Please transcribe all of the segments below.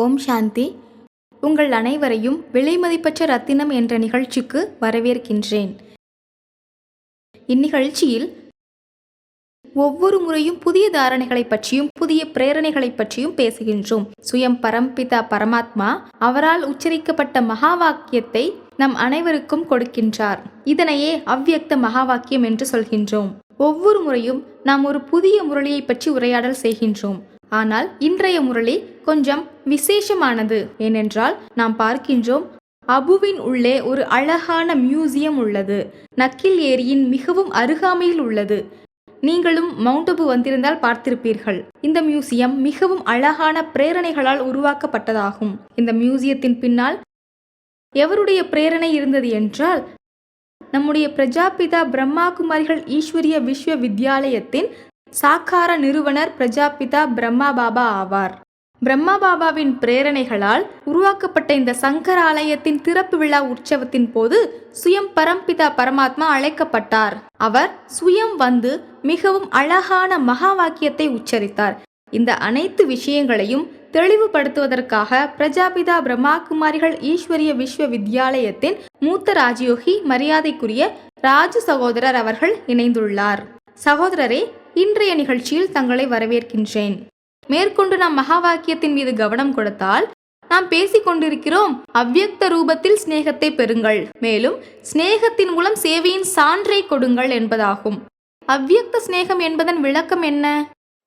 ஓம் சாந்தி. உங்கள் அனைவரையும் விலைமதிப்பற்ற ரத்தினம் என்ற நிகழ்ச்சிக்கு வரவேற்கின்றேன். இந்நிகழ்ச்சியில் ஒவ்வொரு முறையும் புதிய தாரணைகளைப் பற்றியும் புதிய பிரேரணைகளைப் பற்றியும் பேசுகின்றோம். சுயம் பரம்பிதா பரமாத்மா அவரால் உச்சரிக்கப்பட்ட மகா வாக்கியத்தை நம் அனைவருக்கும் கொடுக்கின்றார். இதனையே அவ்வியக்த மகா வாக்கியம் என்று சொல்கின்றோம். ஒவ்வொரு முறையும் நாம் ஒரு புதிய முரளியை பற்றி உரையாடல் செய்கின்றோம். ஆனால் இன்றைய முரளி கொஞ்சம் விசேஷமானது. ஏனென்றால் நாம் பார்க்கின்றோம் அபுவின் உள்ளே ஒரு அழகான மியூசியம் உள்ளது. நக்கில் ஏரியின் மிகவும் அருகாமையில் உள்ளது. நீங்களும் மவுண்ட் அபு வந்திருந்தால் பார்த்திருப்பீர்கள். இந்த மியூசியம் மிகவும் அழகான பிரேரணைகளால் உருவாக்கப்பட்டதாகும். இந்த மியூசியத்தின் பின்னால் எவருடைய பிரேரணை இருந்தது என்றால் நம்முடைய பிரஜாபிதா பிரம்மா குமாரிகள் ஈஸ்வரிய விஸ்வ வித்யாலயத்தின் சாக்கார நிறுவனர் பிரஜாபிதா பிரம்மா பாபா ஆவார். பிரம்மா பாபாவின் பிரேரணைகளால் உருவாக்கப்பட்ட இந்த சங்கர ஆலயத்தின் திறப்பு விழா உற்சவத்தின் போது சுயம் பரம்பிதா பரமாத்மா அழைக்கப்பட்டார். அவர் சுயம் வந்து மிகவும் அழகான மகா வாக்கியத்தை உச்சரித்தார். இந்த அனைத்து விஷயங்களையும் தெளிவுபடுத்துவதற்காக பிரஜாபிதா பிரம்மாகுமாரிகள் ஈஸ்வரிய விஸ்வ வித்யாலயத்தின் மூத்த ராஜயோகி மரியாதைக்குரிய ராஜு சகோதரர் அவர்கள் இணைந்துள்ளார். சகோதரரே இன்றைய நிகழ்ச்சியில் தங்களை வரவேற்கின்றேன். மேற்கொண்டு நாம் மகா வாக்கியத்தின் மீது கவனம் கொடுத்தால் நாம் பேசிக் கொண்டிருக்கிறோம் அவ்வியக்த ரூபத்தில் சிநேகத்தை பெறுங்கள். மேலும் சிநேகத்தின் மூலம் சேவையின் சான்றை கொடுங்கள் என்பதாகும். அவ்வியக்த சிநேகம் என்பதன் விளக்கம் என்ன?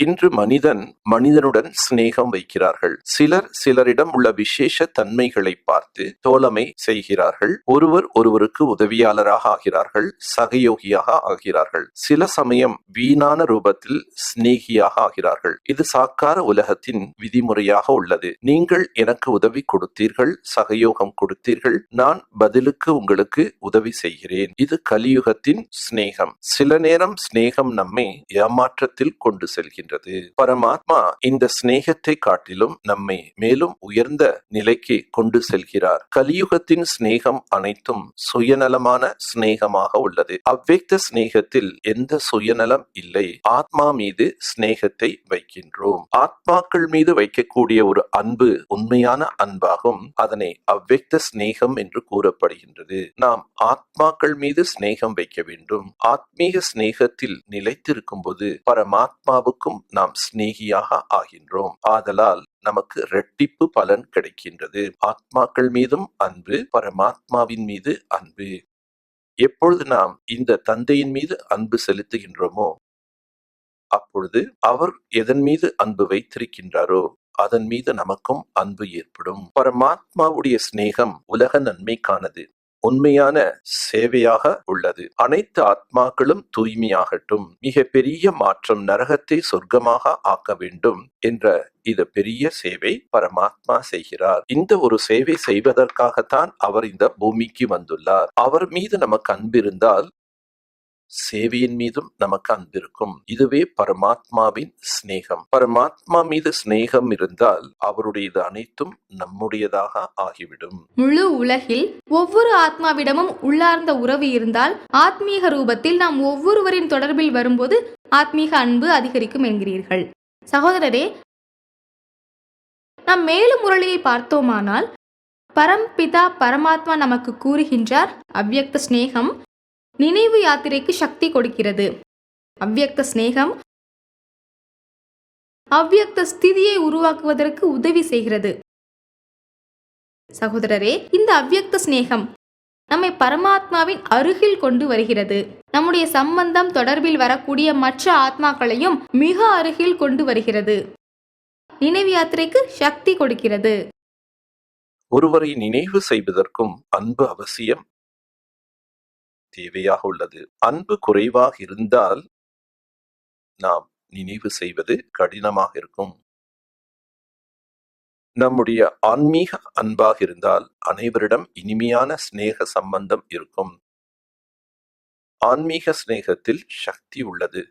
இன்று மனிதன் மனிதனுடன் சிநேகம் வைக்கிறார்கள். சிலர் சிலரிடம் உள்ள விசேஷ தன்மைகளை பார்த்து தோழமை செய்கிறார்கள். ஒருவர் ஒருவருக்கு உதவியாளராக ஆகிறார்கள் சகயோகியாக ஆகிறார்கள். சில சமயம் வீணான ரூபத்தில் சிநேகியாக ஆகிறார்கள். இது சாக்கார உலகத்தின் விதிமுறையாக உள்ளது. நீங்கள் எனக்கு உதவி கொடுத்தீர்கள் சகயோகம் கொடுத்தீர்கள். நான் பதிலுக்கு உங்களுக்கு உதவி செய்கிறேன். இது கலியுகத்தின் சிநேகம். சில நேரம் சிநேகம் நம்மை ஏமாற்றத்தில் கொண்டு செல்கின்றது பரமாத்மா இந்த சிநேகத்தை காட்டிலும் நம்மை மேலும் உயர்ந்த நிலைக்கு கொண்டு செல்கிறார். கலியுகத்தின் சிநேகம் அனைத்தும் சுயநலமான சிநேகமாக உள்ளது. அவ்வக்த சிநேகத்தில் எந்த சுயநலம் இல்லை. ஆத்மா மீது சிநேகத்தை வைக்கின்றோம். ஆத்மாக்கள் மீது வைக்கக்கூடிய ஒரு அன்பு உண்மையான அன்பாகும். அதனை அவ்வக்த சிநேகம் என்று கூறப்படுகின்றது. நாம் ஆத்மாக்கள் மீது சிநேகம் வைக்க வேண்டும். ஆத்மீக சிநேகத்தில் நிலைத்திருக்கும் போது பரமாத்மாவுக்கும் நாம் சிநேகியாக ஆகின்றோம். ஆதலால் நமக்கு ரெட்டிப்பு பலன் கிடைக்கின்றது. ஆத்மாக்கள் மீதும் அன்பு பரமாத்மாவின் மீது அன்பு. எப்பொழுது நாம் இந்த தந்தையின் மீது அன்பு செலுத்துகின்றோமோ அப்பொழுது அவர் எதன் மீது அன்பு வைத்திருக்கின்றாரோ அதன் மீது நமக்கும் அன்பு ஏற்படும். பரமாத்மாவுடைய சிநேகம் உலக நன்மைக்கானது. உண்மையான சேவையாக உள்ளது. அனைத்து ஆத்மாக்களும் தூய்மையாகட்டும். மிக பெரிய மாற்றம் நரகத்தை சொர்க்கமாக ஆக்க வேண்டும் என்ற இது பெரிய சேவை பரமாத்மா செய்கிறார். இந்த ஒரு சேவை செய்வதற்காகத்தான் அவர் இந்த பூமிக்கு வந்துள்ளார். அவர் மீது நமக்கு அன்பிருந்தால் சேவையின் மீதும் நமக்கு அன்பிருக்கும் இதுவே பரமாத்மாவின் சிநேகம். பரமாத்மா மீது சிநேகம் இருந்தால் அவருடையது அனைத்தும் நம்முடையதாக ஆகிவிடும். முழு உலகில் ஒவ்வொரு ஆத்மாவிடமும் உள்ளார்ந்த உறவு இருந்தால் ஆத்மீக ரூபத்தில் நாம் ஒவ்வொருவரின் தொடர்பில் வரும்போது ஆத்மீக அன்பு அதிகரிக்கும் என்கிறீர்கள். சகோதரரே நாம் மேலும் முரளியை பார்த்தோமானால் பரம்பிதா பரமாத்மா நமக்கு கூறுகின்றார் அவ்வியக்த சிநேகம் நினைவு யாத்திரைக்கு சக்தி கொடுக்கிறது. அவ்வியக்த ஸ்நேகம் அவ்வியக்த ஸ்திதியை உருவாக்குவதற்கு உதவி செய்கிறது. சகோதரரே இந்த அவ்வியக்த ஸ்நேகம் நம்மை பரமாத்மாவின் அருகில் கொண்டு வருகிறது. நம்முடைய சம்பந்தம் தொடர்பில் வரக்கூடிய மற்ற ஆத்மாக்களையும் மிக அருகில் கொண்டு வருகிறது. நினைவு யாத்திரைக்கு சக்தி கொடுக்கிறது. ஒருவரை நினைவு செய்வதற்கும் அன்பு அவசியம். தேவையாக உள்ளது. அன்பு குறைவாக இருந்தால் நாம் நினைவு செய்வது கடினமாக இருக்கும். நம்முடைய ஆன்மீக அன்பாக இருந்தால் அனைவரிடம் இனிமையான சிநேக சம்பந்தம் இருக்கும். ஆன்மீக சிநேகத்தில் சக்தி உள்ளது.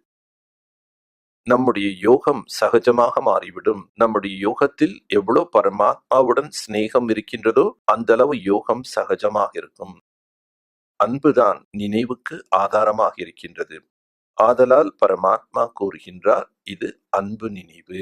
நம்முடைய யோகம் சகஜமாக மாறிவிடும். நம்முடைய யோகத்தில் எவ்வளவு பரமாத்மாவுடன் சிநேகம் இருக்கின்றதோ அந்த அளவு யோகம் சகஜமாக இருக்கும். அன்புதான் நினைவுக்கு ஆதாரமாக இருக்கின்றது. ஆதலால் பரமாத்மா கூறுகின்றார் இது அன்பு நினைவு.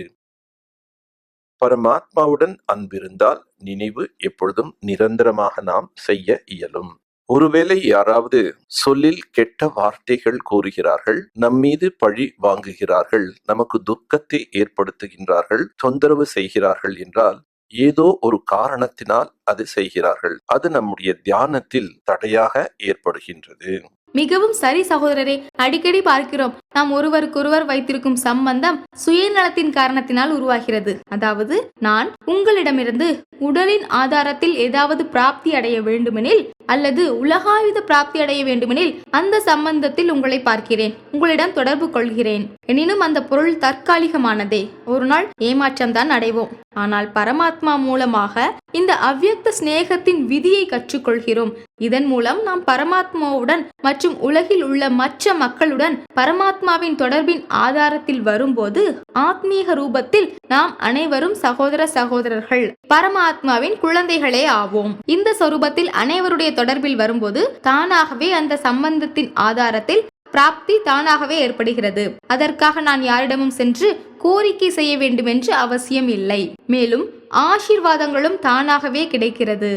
பரமாத்மாவுடன் அன்பிருந்தால் நினைவு எப்பொழுதும் நிரந்தரமாக நாம் செய்ய இயலும். ஒருவேளை யாராவது சொல்லில் கெட்ட வார்த்தைகள் கூறுகிறார்கள் நம்மீது பழி வாங்குகிறார்கள் நமக்கு துக்கத்தை ஏற்படுத்துகின்றார்கள் தொந்தரவு செய்கிறார்கள் என்றால் ஏதோ ஒரு காரணத்தினால் அது செய்கிறார்கள். அது நம்முடைய தியானத்தில் தடையாக ஏற்படுகின்றது. மிகவும் சரி சகோதரரே அடிக்கடி பார்க்கிறோம். நாம் ஒருவருக்கொருவர் வைத்திருக்கும் சம்பந்தம் சுயநலத்தின் காரணத்தினால் உருவாகிறது. அதாவது நான் உங்களிடமிருந்து உடலின் ஆதாரத்தில் ஏதாவது பிராப்தி அடைய வேண்டுமெனில் அல்லது உலகாயுத பிராப்தி அடைய வேண்டுமெனில் அந்த சம்பந்தத்தில் உங்களை பார்க்கிறேன். உங்களிடம் தொடர்பு கொள்கிறேன். எனினும் அந்த பொருள் தற்காலிகமானதே. ஒரு நாள் ஏமாற்றம் தான் அடைவோம். ஆனால் பரமாத்மா மூலமாக இந்த அவ்வியக்த சிநேகத்தின் விதியை கற்றுக்கொள்கிறோம். இதன் மூலம் நாம் பரமாத்மாவுடன் மற்றும் உலகில் உள்ள மற்ற மக்களுடன் பரமாத்மாவின் தொடர்பின் ஆதாரத்தில் வரும்போது ஆத்மீக ரூபத்தில் நாம் அனைவரும் சகோதர சகோதரர்கள். பரமாத்மாவின் குழந்தைகளே ஆவோம். இந்த சொரூபத்தில் அனைவருடைய தொடர்பில் வரும்போது தானாகவே அந்த சம்பந்தத்தின் ஆதாரத்தில் பிராப்தி தானாகவே ஏற்படுகிறது. அதற்காக நான் யாரிடமும் சென்று கோரிக்கை செய்ய வேண்டுமென்று அவசியம் இல்லை. மேலும் ஆசீர்வாதங்களும் தானாகவே கிடைக்கிறது.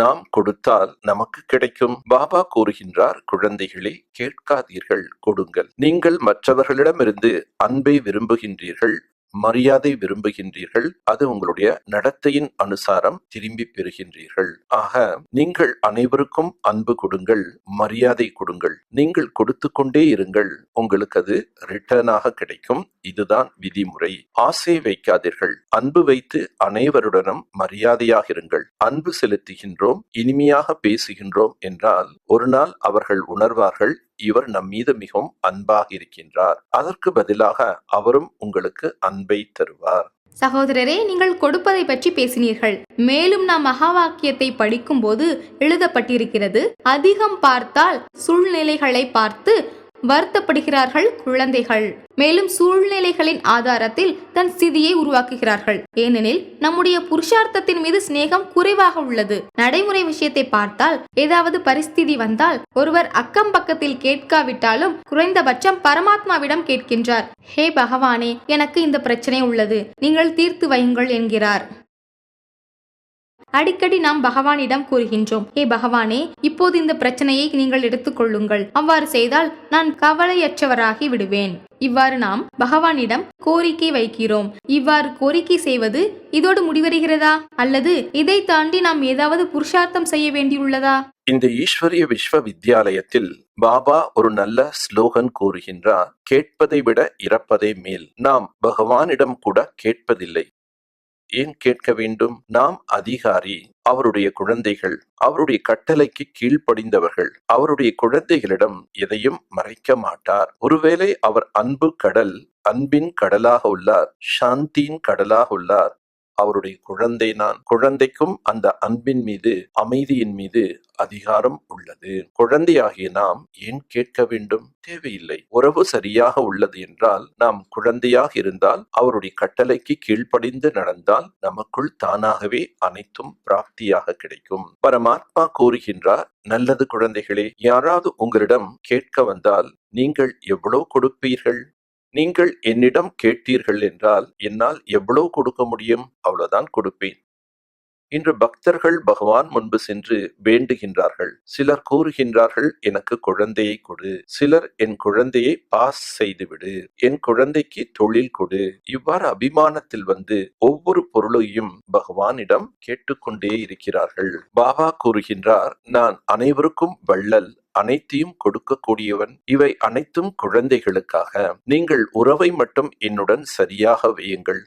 நாம் கொடுத்தால் நமக்கு கிடைக்கும். பாபா கூறுகின்றார் குழந்தைகளே கேட்காதீர்கள் கொடுங்கள். நீங்கள் மற்றவர்களிடமிருந்து அன்பை விரும்புகின்றீர்கள் மரியாதை விரும்புகின்றீர்கள் அது உங்களுடைய நடத்தையின் அனுசாரம் திரும்பி பெறுகின்றீர்கள். ஆக நீங்கள் அனைவருக்கும் அன்பு கொடுங்கள் மரியாதை கொடுங்கள். நீங்கள் கொடுத்து கொண்டே இருங்கள் உங்களுக்கு அது ரிட்டர்னாக கிடைக்கும். இதுதான் விதிமுறை. ஆசை வைக்காதீர்கள். அன்பு வைத்து அனைவருடனும் மரியாதையாக இருங்கள். அன்பு செலுத்துகின்றோம் இனிமையாக பேசுகின்றோம் என்றால் ஒரு நாள் அவர்கள் உணர்வார்கள் இவர் நம் மீது மிகவும் அன்பாக இருக்கின்றார். அதற்கு பதிலாக அவரும் உங்களுக்கு அன்பை தருவார். சகோதரரே நீங்கள் கொடுப்பதை பற்றி பேசினீர்கள். மேலும் நாம் மகாவாக்கியத்தை படிக்கும் படிக்கும்போது எழுதப்பட்டிருக்கிறது அதிகம் பார்த்தால் சூழ்நிலைகளை பார்த்து வருத்தப்படுகிறார்கள் குழந்தைகள். மேலும் சூழ்நிலைகளின் ஆதாரத்தில் தன் ஸ்திதியை உருவாக்குகிறார்கள். ஏனெனில் நம்முடைய புருஷார்த்தத்தின் மீது சிநேகம் குறைவாக உள்ளது. நடைமுறை விஷயத்தை பார்த்தால் ஏதாவது பரிஸ்திதி வந்தால் ஒருவர் அக்கம் பக்கத்தில் கேட்காவிட்டாலும் குறைந்தபட்சம் பரமாத்மாவிடம் கேட்கின்றார். ஹே பகவானே எனக்கு இந்த பிரச்சனை உள்ளது. நீங்கள் தீர்த்து வையுங்கள் என்கிறார். அடிக்கடி நாம் பகவானிடம் கூறுகின்றோம் ஏ பகவானே இப்போது இந்த பிரச்சனையை நீங்கள் எடுத்துக்கொள்ளுங்கள் அவ்வாறு செய்தால் நான் கவலையற்றவராகி விடுவேன். இவ்வாறு நாம் பகவானிடம் கோரிக்கை வைக்கிறோம். இவ்வாறு கோரிக்கை செய்வது இதோடு முடிவருகிறதா அல்லது இதை தாண்டி நாம் ஏதாவது புருஷார்த்தம் செய்ய வேண்டியுள்ளதா? இந்த ஈஸ்வரிய விஸ்வ வித்யாலயத்தில் பாபா ஒரு நல்ல ஸ்லோகன் கூறுகின்றார் கேட்பதை விட இறப்பதே மேல். நாம் பகவானிடம் கூட கேட்பதில்லை. ஏன் கேட்க வேண்டும்? நாம் அதிகாரி அவருடைய குழந்தைகள் அவருடைய கட்டளைக்கு கீழ்ப்படிந்தவர்கள் அவருடைய குழந்தைகளிடம் எதையும் மறைக்க மாட்டார். ஒருவேளை அவர் அன்பு கடல் அன்பின் கடலாக உள்ளார் சாந்தியின் கடலாக உள்ளார் அவருடைய குழந்தை நான் குழந்தைக்கும் அந்த அன்பின் மீது அமைதியின் மீது அதிகாரம் உள்ளது. குழந்தையாகிய நாம் ஏன் கேட்க வேண்டும்? தேவையில்லை. உறவு சரியாக உள்ளது என்றால் நாம் குழந்தையாக இருந்தால் அவருடைய கட்டளைக்கு கீழ்ப்படிந்து நடந்தால் நமக்குள் தானாகவே அனைத்தும் பிராப்தியாக கிடைக்கும். பரமாத்மா கூறுகின்றார் நல்லது குழந்தைகளே யாராவது உங்களிடம் கேட்க வந்தால் நீங்கள் எவ்வளவு கொடுப்பீர்கள்? நீங்கள் என்னிடம் கேட்டீர்கள் என்றால் என்னால் எவ்வளவு கொடுக்க முடியும்? அவ்வளவுதான் கொடுப்பேன். இன்று பக்தர்கள் பகவான் முன்பு சென்று வேண்டுகின்றார்கள். சிலர் கூறுகின்றார்கள் எனக்கு குழந்தையை கொடு. சிலர் என் குழந்தையை பாஸ் செய்துவிடு என் குழந்தைக்கு தொழில் கொடு. இவ்வாறு அபிமானத்தில் வந்து ஒவ்வொரு பொருளையும் பகவானிடம் கேட்டுக்கொண்டே இருக்கிறார்கள். பாபா கூறுகின்றார் நான் அனைவருக்கும் வள்ளல் அனைத்தையும் கொடுக்கக்கூடியவன். இவை அனைத்தும் குழந்தைகளுக்காக. நீங்கள் உறவை மட்டும் என்னுடன் சரியாக வையுங்கள்.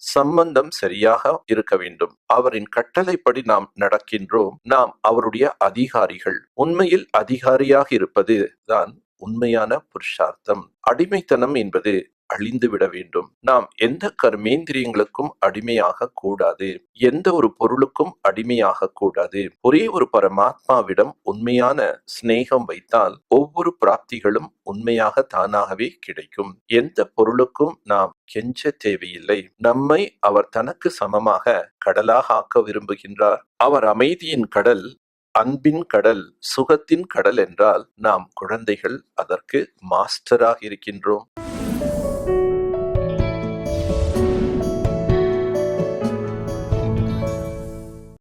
சம்பந்தம் சரியாக இருக்க வேண்டும். அவரின் கட்டளைப்படி நாம் நடக்கின்றோம். நாம் அவருடைய அதிகாரிகள். உண்மையில் அதிகாரியாக இருப்பது தான் உண்மையான புருஷார்த்தம். அடிமைத்தனம் என்பது அழிந்துவிட வேண்டும். நாம் எந்த கர்மேந்திரியங்களுக்கும் அடிமையாக கூடாது. எந்த ஒரு பொருளுக்கும் அடிமையாக கூடாது. ஒரே ஒரு பரமாத்மாவிடம் உண்மையான சிநேகம் வைத்தால் ஒவ்வொரு பிராப்திகளும் உண்மையாக தானாகவே கிடைக்கும். எந்த பொருளுக்கும் நாம் கெஞ்ச தேவையில்லை. நம்மை அவர் தனக்கு சமமாக கடலாக ஆக்க விரும்புகின்றார். அவர் அமைதியின் கடல் அன்பின் கடல் சுகத்தின் கடல் என்றால் நாம் குழந்தைகள் அதற்கு மாஸ்டராக இருக்கின்றோம்.